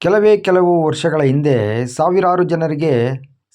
ಕೆಲವೇ ಕೆಲವು ವರ್ಷಗಳ ಹಿಂದೆ ಸಾವಿರಾರು ಜನರಿಗೆ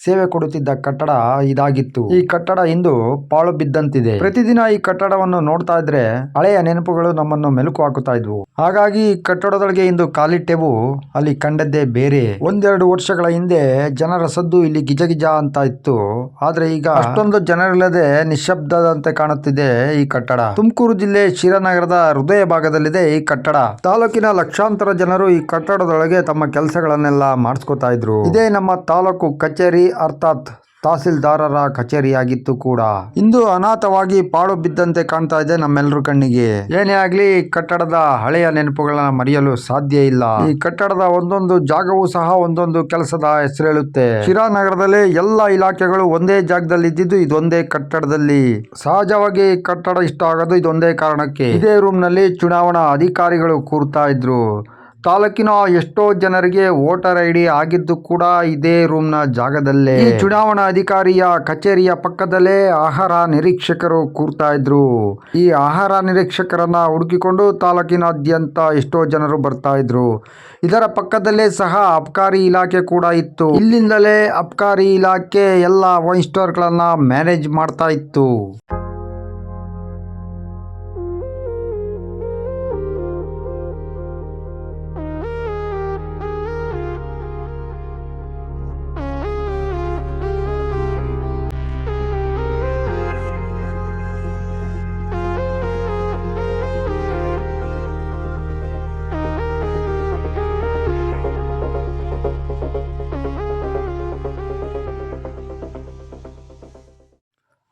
ಸೇವೆ ಕೊಡುತ್ತಿದ್ದ ಕಟ್ಟಡ ಇದಾಗಿತ್ತು. ಈ ಕಟ್ಟಡ ಇಂದು ಪಾಳು ಬಿದ್ದಂತಿದೆ. ಪ್ರತಿದಿನ ಈ ಕಟ್ಟಡವನ್ನು ನೋಡ್ತಾ ಇದ್ರೆ ಹಳೆಯ ನೆನಪುಗಳು ನಮ್ಮನ್ನು ಮೆಲುಕು ಹಾಕುತ್ತಾ ಇದ್ವು. ಹಾಗಾಗಿ ಈ ಕಟ್ಟಡದೊಳಗೆ ಇಂದು ಕಾಲಿಟ್ಟೆವು. ಅಲ್ಲಿ ಕಂಡದ್ದೇ ಬೇರೆ. ಒಂದೆರಡು ವರ್ಷಗಳ ಹಿಂದೆ ಜನರ ಸದ್ದು ಇಲ್ಲಿ ಗಿಜಗಿಜ ಅಂತ ಇತ್ತು. ಆದ್ರೆ ಈಗ ಅಷ್ಟೊಂದು ಜನರಿಲ್ಲದೆ ನಿಶಬ್ದಂತೆ ಕಾಣುತ್ತಿದೆ ಈ ಕಟ್ಟಡ. ತುಮಕೂರು ಜಿಲ್ಲೆ ಶಿರನಗರದ ಹೃದಯ ಭಾಗದಲ್ಲಿದೆ ಈ ಕಟ್ಟಡ. ತಾಲೂಕಿನ ಲಕ್ಷಾಂತರ ಜನರು ಈ ಕಟ್ಟಡದೊಳಗೆ ತಮ್ಮ ಕೆಲಸಗಳನ್ನೆಲ್ಲ ಮಾಡಿಸ್ಕೊತಾ ಇದ್ರು. ಇದೇ ನಮ್ಮ ತಾಲೂಕು ಕಚೇರಿ ಅರ್ಥಾತ್ ತಹಸೀಲ್ದಾರರ ಕಚೇರಿಯಾಗಿತ್ತು ಕೂಡ. ಇಂದು ಅನಾಥವಾಗಿ ಪಾಳು ಬಿದ್ದಂತೆ ಕಾಣ್ತಾ ಇದೆ ನಮ್ಮೆಲ್ಲರ ಕಣ್ಣಿಗೆ. ಏನೇ ಆಗ್ಲಿ ಕಟ್ಟಡದ ಹಳೆಯ ನೆನಪುಗಳನ್ನ ಮರೆಯಲು ಸಾಧ್ಯ ಇಲ್ಲ. ಈ ಕಟ್ಟಡದ ಒಂದೊಂದು ಜಾಗವೂ ಸಹ ಒಂದೊಂದು ಕೆಲಸದ ಹೆಸರು ಹೇಳುತ್ತೆ ಶಿರಾನಗರದಲ್ಲಿ ಎಲ್ಲ ಇಲಾಖೆಗಳು ಒಂದೇ ಜಾಗದಲ್ಲಿ ಇದ್ದಿದ್ದು ಇದೊಂದೇ ಕಟ್ಟಡದಲ್ಲಿ. ಸಹಜವಾಗಿ ಕಟ್ಟಡ ಇಷ್ಟ ಆಗೋದು ಇದೊಂದೇ ಕಾರಣಕ್ಕೆ. ಇದೇ ರೂಮ್ನಲ್ಲಿ ಚುನಾವಣಾ ಅಧಿಕಾರಿಗಳು ಕೂರ್ತಾ ಇದ್ರು. ತಾಲೂಕಿನ ಎಷ್ಟೋ ಜನರಿಗೆ ವೋಟರ್ ಐ ಡಿ ಆಗಿದ್ದು ಕೂಡ ಇದೇ ರೂಮ್ನ ಜಾಗದಲ್ಲೇ. ಚುನಾವಣಾ ಅಧಿಕಾರಿಯ ಕಚೇರಿಯ ಪಕ್ಕದಲ್ಲೇ ಆಹಾರ ನಿರೀಕ್ಷಕರು ಕೂರ್ತಾ ಇದ್ರು. ಈ ಆಹಾರ ನಿರೀಕ್ಷಕರನ್ನ ಹುಡುಕಿಕೊಂಡು ತಾಲೂಕಿನಾದ್ಯಂತ ಎಷ್ಟೋ ಜನರು ಬರ್ತಾ ಇದ್ರು. ಇದರ ಪಕ್ಕದಲ್ಲೇ ಸಹ ಅಬ್ಕಾರಿ ಇಲಾಖೆ ಕೂಡ ಇತ್ತು. ಇಲ್ಲಿಂದಲೇ ಅಬ್ಕಾರಿ ಇಲಾಖೆ ಎಲ್ಲ ವೈನ್ ಸ್ಟೋರ್ಗಳನ್ನ ಮ್ಯಾನೇಜ್ ಮಾಡ್ತಾ ಇತ್ತು.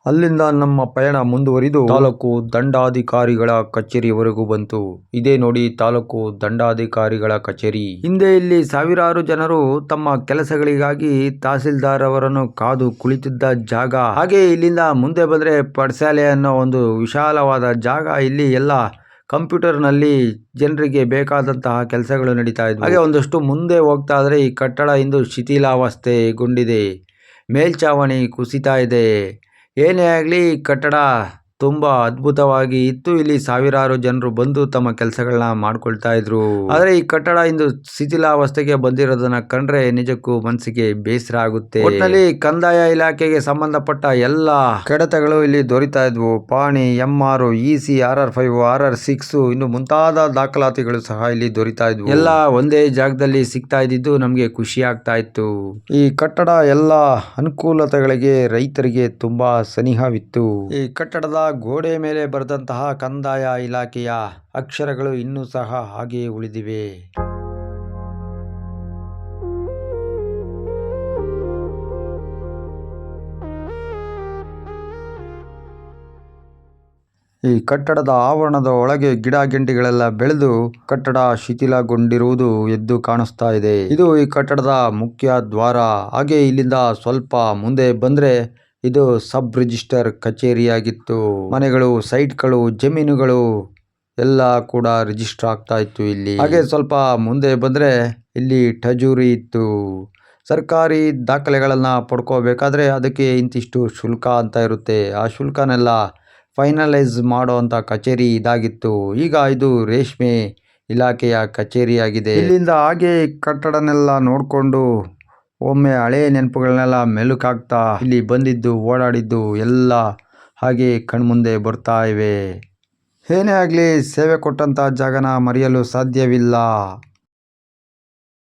ಅಲ್ಲಿಂದ ನಮ್ಮ ಪಯಣ ಮುಂದುವರಿದು ತಾಲೂಕು ದಂಡಾಧಿಕಾರಿಗಳ ಕಚೇರಿವರೆಗೂ ಬಂತು. ಇದೇ ನೋಡಿ ತಾಲೂಕು ದಂಡಾಧಿಕಾರಿಗಳ ಕಚೇರಿ. ಹಿಂದೆ ಇಲ್ಲಿ ಸಾವಿರಾರು ಜನರು ತಮ್ಮ ಕೆಲಸಗಳಿಗಾಗಿ ತಹಸೀಲ್ದಾರ್ ಅವರನ್ನು ಕಾದು ಕುಳಿತಿದ್ದ ಜಾಗ. ಹಾಗೆ ಇಲ್ಲಿಂದ ಮುಂದೆ ಬಂದ್ರೆ ಪಡ್ಸಾಲೆ ಅನ್ನೋ ಒಂದು ವಿಶಾಲವಾದ ಜಾಗ. ಇಲ್ಲಿ ಎಲ್ಲ ಕಂಪ್ಯೂಟರ್ನಲ್ಲಿ ಜನರಿಗೆ ಬೇಕಾದಂತಹ ಕೆಲಸಗಳು ನಡೀತಾ ಇದ್ವು. ಹಾಗೆ ಒಂದಷ್ಟು ಮುಂದೆ ಹೋಗ್ತಾ ಇದ್ರೆ ಈ ಕಟ್ಟಡ ಇಂದು ಶಿಥಿಲಾವಸ್ಥೆಗೊಂಡಿದೆ. ಮೇಲ್ಚಾವಣಿ ಕುಸಿತಾ ಇದೆ. ಏನೇ ಆಗಲಿ ಈ ಕಟ್ಟಡ ತುಂಬ ಅದ್ಭುತವಾಗಿ ಇತ್ತು. ಇಲ್ಲಿ ಸಾವಿರಾರು ಜನರು ಬಂದು ತಮ್ಮ ಕೆಲಸಗಳನ್ನ ಮಾಡ್ಕೊಳ್ತಾ ಇದ್ರು. ಆದರೆ ಈ ಕಟ್ಟಡ ಇಂದು ಶಿಥಿಲಾವಸ್ಥೆಗೆ ಬಂದಿರೋದನ್ನ ಕಂಡ್ರೆ ನಿಜಕ್ಕೂ ಮನಸ್ಸಿಗೆ ಬೇಸರ ಆಗುತ್ತೆ. ಒಟ್ಟಿನಲ್ಲಿ ಕಂದಾಯ ಇಲಾಖೆಗೆ ಸಂಬಂಧಪಟ್ಟ ಎಲ್ಲ ಕಡತಗಳು ಇಲ್ಲಿ ದೊರೀತಾ ಇದ್ವು. ಪಾಣಿ M R E C R R five R R six ಇನ್ನು ಮುಂತಾದ ದಾಖಲಾತಿಗಳು ಸಹ ಇಲ್ಲಿ ದೊರೀತಾ ಇದ್ವು. ಎಲ್ಲ ಒಂದೇ ಜಾಗದಲ್ಲಿ ಸಿಗ್ತಾ ಇದ್ದಿದ್ದು ನಮಗೆ ಖುಷಿ ಆಗ್ತಾ ಇತ್ತು. ಈ ಕಟ್ಟಡ ಎಲ್ಲ ಅನುಕೂಲತೆಗಳಿಗೆ ರೈತರಿಗೆ ತುಂಬಾ ಸನಿಹವಿತ್ತು. ಈ ಕಟ್ಟಡದ ಗೋಡೆ ಮೇಲೆ ಬರೆದಂತಹ ಕಂದಾಯ ಇಲಾಖೆಯ ಅಕ್ಷರಗಳು ಇನ್ನೂ ಸಹ ಹಾಗೆಯೇ ಉಳಿದಿವೆ. ಈ ಕಟ್ಟಡದ ಆವರಣದ ಒಳಗೆ ಗಿಡ ಗೆಂಟಿಗಳೆಲ್ಲ ಬೆಳೆದು ಕಟ್ಟಡ ಶಿಥಿಲಗೊಂಡಿರುವುದು ಎದ್ದು ಕಾಣಿಸ್ತಾ ಇದೆ. ಇದು ಈ ಕಟ್ಟಡದ ಮುಖ್ಯ ದ್ವಾರ. ಹಾಗೆ ಇಲ್ಲಿಂದ ಸ್ವಲ್ಪ ಮುಂದೆ ಬಂದ್ರೆ ಇದು ಸಬ್ ರಿಜಿಸ್ಟರ್ ಕಚೇರಿಯಾಗಿತ್ತು. ಮನೆಗಳು, ಸೈಟ್ಗಳು, ಜಮೀನುಗಳು ಎಲ್ಲ ಕೂಡ ರಿಜಿಸ್ಟರ್ ಆಗ್ತಾ ಇತ್ತು ಇಲ್ಲಿ. ಹಾಗೆ ಸ್ವಲ್ಪ ಮುಂದೆ ಬಂದ್ರೆ ಇಲ್ಲಿ ಟಜೂರಿ ಇತ್ತು. ಸರ್ಕಾರಿ ದಾಖಲೆಗಳನ್ನ ಪಡ್ಕೋಬೇಕಾದ್ರೆ ಅದಕ್ಕೆ ಇಂತಿಷ್ಟು ಶುಲ್ಕ ಅಂತ ಇರುತ್ತೆ. ಆ ಶುಲ್ಕನೆಲ್ಲ ಫೈನಲೈಸ್ ಮಾಡುವಂತ ಕಚೇರಿ ಇದಾಗಿತ್ತು. ಈಗ ಇದು ರೇಷ್ಮೆ ಇಲಾಖೆಯ ಕಚೇರಿಯಾಗಿದೆ. ಇಲ್ಲಿಂದ ಹಾಗೆ ಕಟ್ಟಡನೆಲ್ಲ ನೋಡಿಕೊಂಡು ಒಮ್ಮೆ ಹಳೆಯ ನೆನಪುಗಳನ್ನೆಲ್ಲ ಮೆಲುಕಾಗ್ತಾ ಇಲ್ಲಿ ಬಂದಿದ್ದು, ಓಡಾಡಿದ್ದು ಎಲ್ಲ ಹಾಗೆ ಕಣ್ಮುಂದೆ ಬರ್ತಾ ಇವೆ. ಏನೇ ಆಗಲಿ ಸೇವೆ ಕೊಟ್ಟಂತ ಜಾಗನ ಮರೆಯಲು ಸಾಧ್ಯವಿಲ್ಲ.